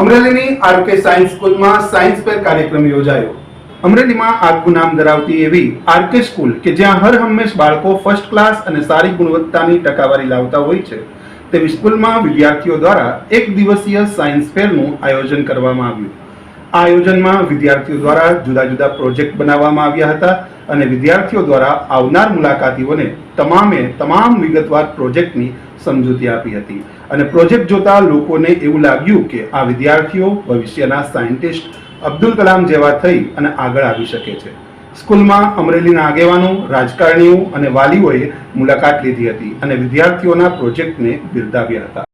અમરેલીની RK science સ્કૂલમાં science fair કાર્યક્રમ યોજાયો. અમરેલીમાં આગવું નામ ધરાવતી એવી આરકે સ્કૂલ કે જ્યાં હર હંમેશ બાળકો ફર્સ્ટ ક્લાસ અને સારી ગુણવત્તાની ટકાવારી લાવતા હોય છે. તેવી સ્કૂલમાં વિદ્યાર્થીઓ દ્વારા એક દિવસીય સાયન્સ ફેરનું આયોજન કરવામાં આવ્યું. આ આયોજનમાં વિદ્યાર્થીઓ દ્વારા જુદા જુદા પ્રોજેક્ટ બનાવવામાં આવ્યા હતા અને વિદ્યાર્થીઓ દ્વારા આવનાર મુલાકાતીઓને તમામે તમામ વિગતવાર પ્રોજેક્ટની સમજૂતી આપી હતી. અને પ્રોજેક્ટ જોતા લોકોને એવું લાગ્યું કે આ વિદ્યાર્થીઓ ભવિષ્યના સાયન્ટિસ્ટ અબ્દુલ કલામ જેવા થઈ અને આગળ આવી શકે છે. સ્કૂલમાં અમરેલીના આગેવાનો, રાજકારણીઓ અને વાલીઓએ મુલાકાત લીધી હતી અને વિદ્યાર્થીઓના પ્રોજેક્ટને બિરદાવ્યા હતા.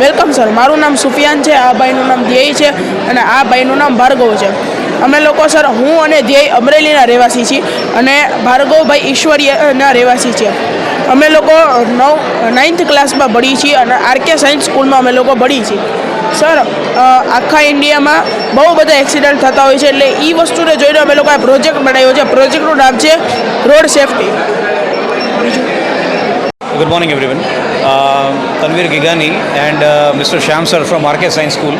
Welcome sir. મારું નામ સુફિયાન છે, આ ભાઈનું નામ ધ્યેય છે અને આ ભાઈનું નામ ભાર્ગવ છે. અમે લોકો સર, હું અને ધ્યેય અમરેલીના રહેવાસી છીએ અને ભાર્ગવભાઈ ઈશ્વરીયના રહેવાસી છે અમે લોકો નવ નાઇન્થ ક્લાસમાં ભણી છીએ અને આરકે સાયન્સ સ્કૂલમાં અમે લોકો ભણી છીએ. સર આખા ઇન્ડિયામાં બહુ બધા એક્સિડન્ટ થતા હોય છે એટલે એ વસ્તુને જોઈને અમે લોકોએ પ્રોજેક્ટ બનાવ્યો છે. પ્રોજેક્ટનું નામ છે road safety. Good morning everyone. Uh, ગિગાની and mister Shyam sir from RK science school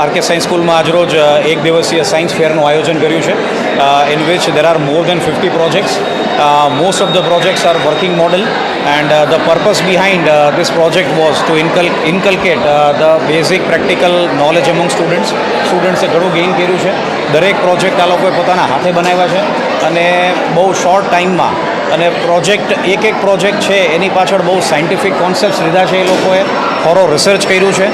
RK science સ્કૂલમાં આજરોજ એક દિવસીય સાયન્સ ફેરનું આયોજન કર્યું છે in which there are more than fifty projects most of the projects are working model and the purpose behind this project was to ઇન્કલ inculcate the basic practical knowledge among students સ્ટુડન્ટ્સે ઘણું gain કર્યું છે. દરેક project આ લોકોએ પોતાના હાથે બનાવ્યા છે. અને બહુ શોર્ટ ટાઈમમાં અને પ્રોજેક્ટ, એક એક પ્રોજેક્ટ છે, એની પાછળ બહુ સાયન્ટિફિક કોન્સેપ્ટ લીધા છે એ લોકોએ. થોડો રિસર્ચ કર્યું છે.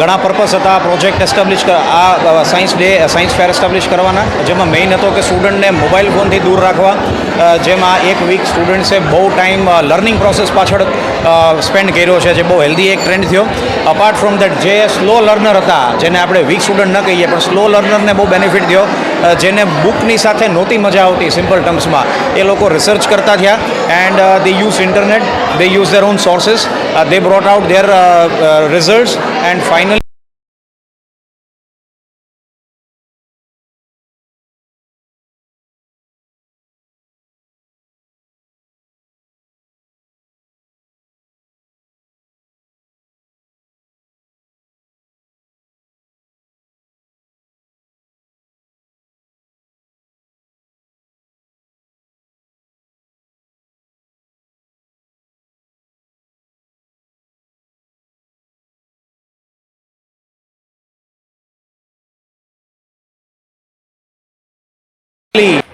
ઘણા પર્પસ હતા પ્રોજેક્ટ એસ્ટાબ્લિશ આ science day science fair establish કરવાના. જેમાં મેઇન હતો કે સ્ટુડન્ટને મોબાઈલ ફોનથી દૂર રાખવા. જેમાં એક વીક સ્ટુડન્ટ્સે બહુ ટાઈમ લર્નિંગ પ્રોસેસ પાછળ સ્પેન્ડ કર્યો છે, જે બહુ હેલ્ધી એક ટ્રેન્ડ થયો. અપાર્ટ ફ્રોમ દેટ જે સ્લો લર્નર હતા, જેને આપણે વીક સ્ટુડન્ટ ન કહીએ, પણ સ્લો લર્નરને બહુ બેનિફિટ થયો. જેને બુકની સાથે નહોતી મજા આવતી સિમ્પલ ટર્મ્સમાં એ લોકો રિસર્ચ કરતા થયા and they use internet they use their own sources they brought out their results and finally Please.